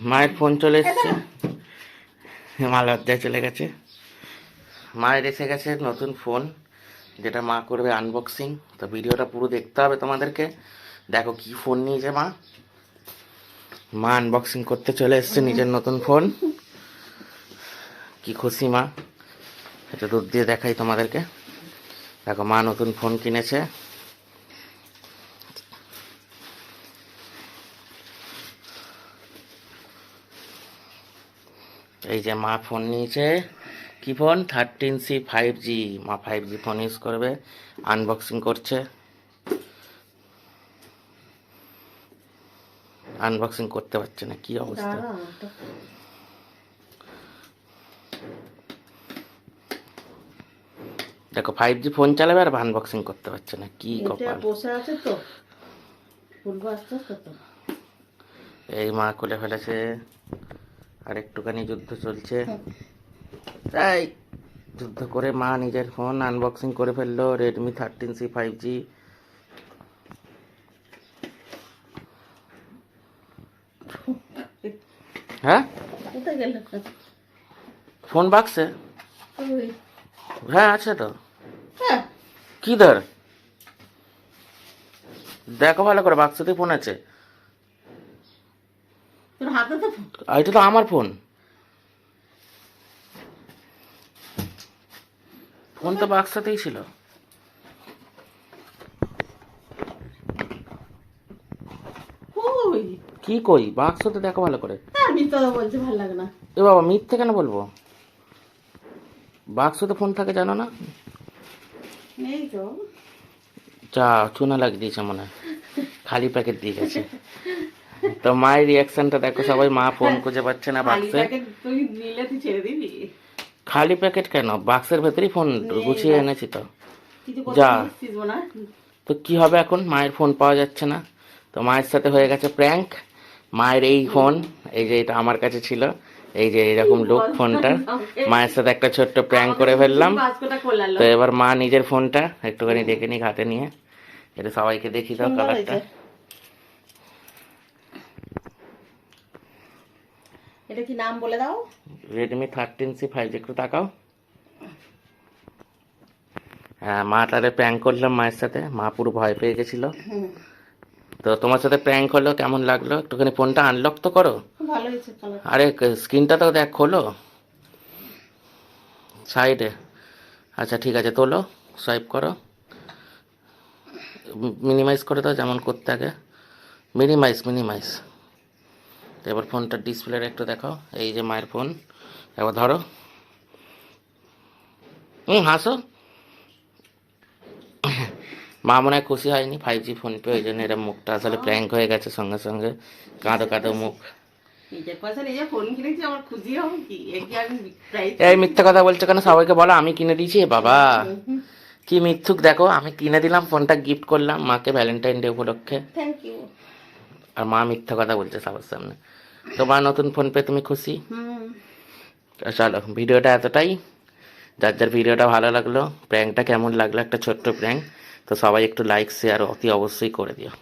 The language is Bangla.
মায়ের ফোন চলে এসছে। মা লজ্জায় চলে গেছে। মায়ের এসে গেছে নতুন ফোন, যেটা মা করবে আনবক্সিং তো ভিডিওটা পুরো দেখতে হবে তোমাদেরকে। দেখো কি ফোন নিয়েছে মা। মা আনবক্সিং করতে চলে এসছে নিজের নতুন ফোন। কি খুশি মা। এটা দুধ দিয়ে দেখাই তোমাদেরকে। দেখো মা নতুন ফোন কিনেছে। এই যে মা ফোন নিয়েছে কি phone thirteen C five G মা ফাইভ জি ফোন ইউজ করবে আনবক্সিং করছে। আনবক্সিং করতে পারছে না কি অবস্থা? দেখো ফাইভ জি ফোন চালাবে আর আনবক্সিং করতে পারছে না কি কপাল? এই মা খুলে ফেলেছে। আর একটুখানি যুদ্ধ চলছে। তাই যুদ্ধ করে মা নিজের ফোন আনবক্সিং করে ফেলল Redmi thirteen C five G হ্যাঁ? ফোন বাক্সে হ্যাঁ আছে তো। হ্যাঁ। কি ধর? দেখো ভালো করে বাক্সতে ফোন আছে। তোর হাতে তো ফোন। এটা তো আমার ফোন। ফোন তো বাক্সাতেই ছিল। কি কই? বাক্সতে দেখো ভালো করে। বলছে ভালো লাগে না। এ বাবা মিথ্যে কেন বলব? বাক্সতে ফোন থাকে জানো না? নেই তো। যা চুনা লাগিয়ে দিয়েছে মনে হয়। খালি প্যাকেট দিয়ে গেছে। তো মায়ের রিয়াকশনটা দেখো সবাই মা ফোন খুঁজে পাচ্ছে না বাক্সে তুই নিলে তুই ছেড়ে দিবি? খালি প্যাকেট কেন? বাক্সের ভেতরেই ফোন গুছিয়ে এনেছি তো। যা। তো কি হবে এখন? মায়ের ফোন পাওয়া যাচ্ছে না। তো মায়ের সাথে হয়ে গেছে প্র্যাঙ্ক মায়ের এই ফোন এই যে এটা আমার কাছে ছিল এই যে এরকম লোক ফোনটা মায়ের সাথে একটা ছোট্ট প্র্যাঙ্ক করে ফেললাম। তো এবার মা নিজের ফোনটা একটুখানি দেখে নিক হাতে নিয়ে। এটা সবাইকে দেখি দাও কালারটা এটা কি নাম বলে দাও? রেডমি থার্টিন সি ফাইভ একটু তাকাও। হ্যাঁ মা তাহলে প্র্যাঙ্ক করলাম মায়ের সাথে। মা পুরো ভয় পেয়ে গেছিল। তো তোমার সাথে প্র্যাঙ্ক হলো কেমন লাগল? একটুখানি ফোনটা আনলক তো করো। ভালো হয়েছে কালার আরে স্ক্রিনটা তো দেখ খোলো। সাইডে আচ্ছা ঠিক আছে তোলো সোয়াইপ করো। মিনিমাইজ করে দাও যেমন করতে আগে। মিনিমাইজ মিনিমাইজ এবার ফোনটার ডিসপ্লেটা একটু দেখাও। এই যে মায়ের ফোন। এবার ধরো। হুম হাসো। মা মনে হয় খুশি হয়নি ফাইভ জি ফোন পে ওই জন্য এরা মুখটা আসলে প্র্যাঙ্ক হয়ে গেছে সঙ্গে সঙ্গে। কাঁদো কাঁদো মুখ। এই মিথ্যা কথা বলছো কেন? সবাইকে বলো আমি কিনে দিয়েছি বাবা। কি মিথ্যুক দেখো আমি কিনে দিলাম ফোনটা গিফট করলাম মাকে ভ্যালেন্টাইন ডে উপলক্ষে। থ্যাংক ইউ আর মা মিথ্যা কথা বলছে সবার সামনে। তোমার নতুন ফোন পে তুমি খুশি? চলো ভিডিওটা এতটাই। যার যার ভিডিওটা ভালো লাগল প্র্যাঙ্কটা কেমন লাগল একটা ছোট্ট প্র্যাঙ্ক তো সবাই একটু লাইক শেয়ার অতি অবশ্যই করে দিও।